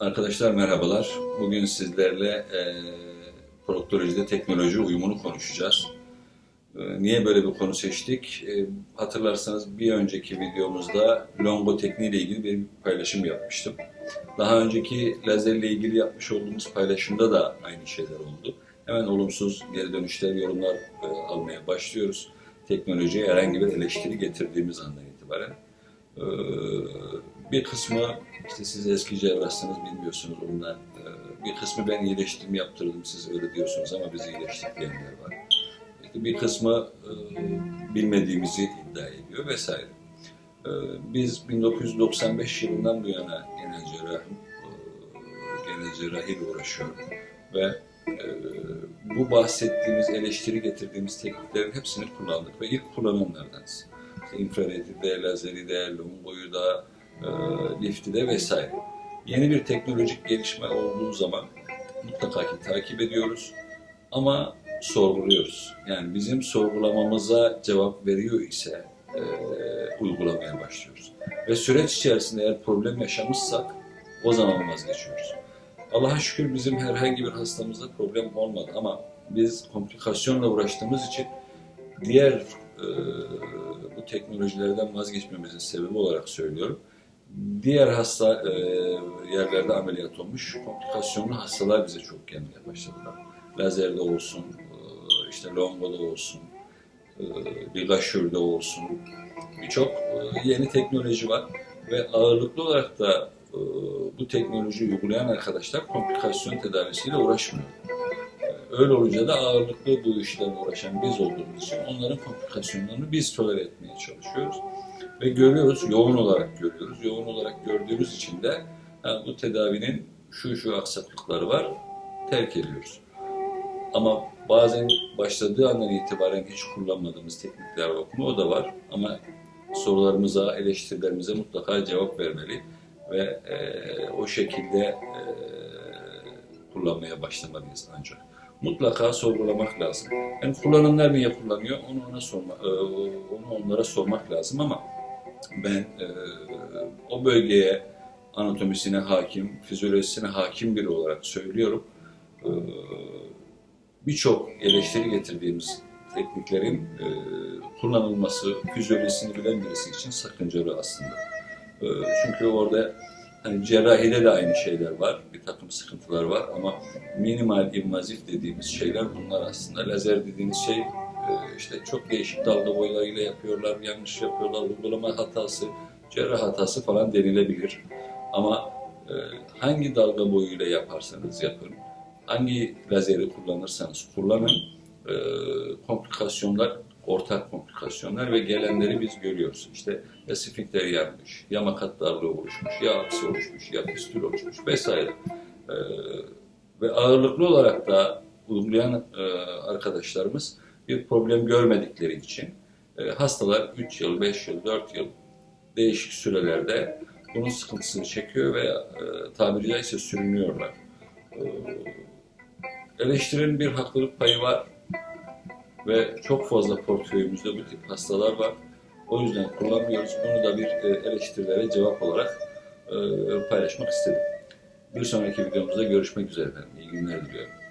Arkadaşlar merhabalar. Bugün sizlerle e, proktolojide teknoloji uyumunu konuşacağız. E, niye böyle bir konu seçtik? E, hatırlarsanız bir önceki videomuzda longo tekniği ile ilgili bir paylaşım yapmıştım. Daha önceki lazerle ilgili yapmış olduğumuz paylaşımda da aynı şeyler oldu. Hemen olumsuz geri dönüşler, yorumlar e, almaya başlıyoruz. Teknolojiye herhangi bir eleştiri getirdiğimiz andan itibaren. E, bir kısmı işte siz eski cerrahsınız bilmiyorsunuz ondan. Ee, bir kısmı ben iyileştirme yaptırdım siz öyle diyorsunuz ama bizi iyileştirmeyenler var. İşte bir kısmı e, bilmediğimizi iddia ediyor vesaire. Ee, biz 1995 yılından bu yana genel cerrah, e, genel cerrahiyle uğraşıyorum ve e, bu bahsettiğimiz eleştiri getirdiğimiz tekniklerin hepsini kullandık ve ilk kullananlardanız. İşte infraredi de, lazeri de, longoyu da, e, lifti de vesaire. Yeni bir teknolojik gelişme olduğu zaman mutlaka ki takip ediyoruz ama sorguluyoruz. Yani bizim sorgulamamıza cevap veriyor ise e, uygulamaya başlıyoruz. Ve süreç içerisinde eğer problem yaşamışsak o zaman vazgeçiyoruz. Allah'a şükür bizim herhangi bir hastamızda problem olmadı ama biz komplikasyonla uğraştığımız için diğer e, bu teknolojilerden vazgeçmemizin sebebi olarak söylüyorum diğer hasta e, yerlerde ameliyat olmuş komplikasyonlu hastalar bize çok gelmeye başladılar. Lazerde olsun, e, işte longoda olsun, e, ligaşürde olsun birçok e, yeni teknoloji var ve ağırlıklı olarak da e, bu teknolojiyi uygulayan arkadaşlar komplikasyon tedavisiyle uğraşmıyor. E, öyle olunca da ağırlıklı bu işlerle uğraşan biz olduğumuz için onların komplikasyonlarını biz tolere etmeye çalışıyoruz. Ve görüyoruz, yoğun olarak görüyoruz. Yoğun olarak gördüğümüz için de ha, bu tedavinin şu şu aksaklıkları var, terk ediyoruz. Ama bazen başladığı andan itibaren hiç kullanmadığımız teknikler var mı? O da var. Ama sorularımıza, eleştirilerimize mutlaka cevap vermeli ve e, o şekilde e, kullanmaya başlamalıyız ancak. Mutlaka sorgulamak lazım. Yani kullananlar niye kullanıyor? Onu ona sorma, e, onu onlara sormak lazım ama ben e, o bölgeye anatomisine hakim, fizyolojisine hakim biri olarak söylüyorum. E, Birçok eleştiri getirdiğimiz tekniklerin e, kullanılması fizyolojisini bilen birisi için sakıncalı aslında. E, çünkü orada hani cerrahide de aynı şeyler var, bir takım sıkıntılar var ama minimal invazif dediğimiz şeyler bunlar aslında. Lazer dediğimiz şey işte çok değişik dalga boylarıyla yapıyorlar, yanlış yapıyorlar, uygulama hatası, cerrah hatası falan denilebilir. Ama e, hangi dalga boyuyla yaparsanız yapın, hangi lazeri kullanırsanız kullanın, e, komplikasyonlar, ortak komplikasyonlar ve gelenleri biz görüyoruz. İşte ya sfinkter yanmış, ya makat darlığı oluşmuş, ya aksi oluşmuş, ya pistül oluşmuş vesaire. E, ve ağırlıklı olarak da uygulayan arkadaşlarımız bir problem görmedikleri için e, hastalar 3 yıl, 5 yıl, 4 yıl değişik sürelerde bunun sıkıntısını çekiyor ve e, tabiri caizse sürünüyorlar. E, eleştirinin bir haklılık payı var ve çok fazla portföyümüzde bu tip hastalar var. O yüzden kullanmıyoruz. Bunu da bir e, eleştirilere cevap olarak paylaşmak istedim. Bir sonraki videomuzda görüşmek üzere efendim. İyi günler diliyorum.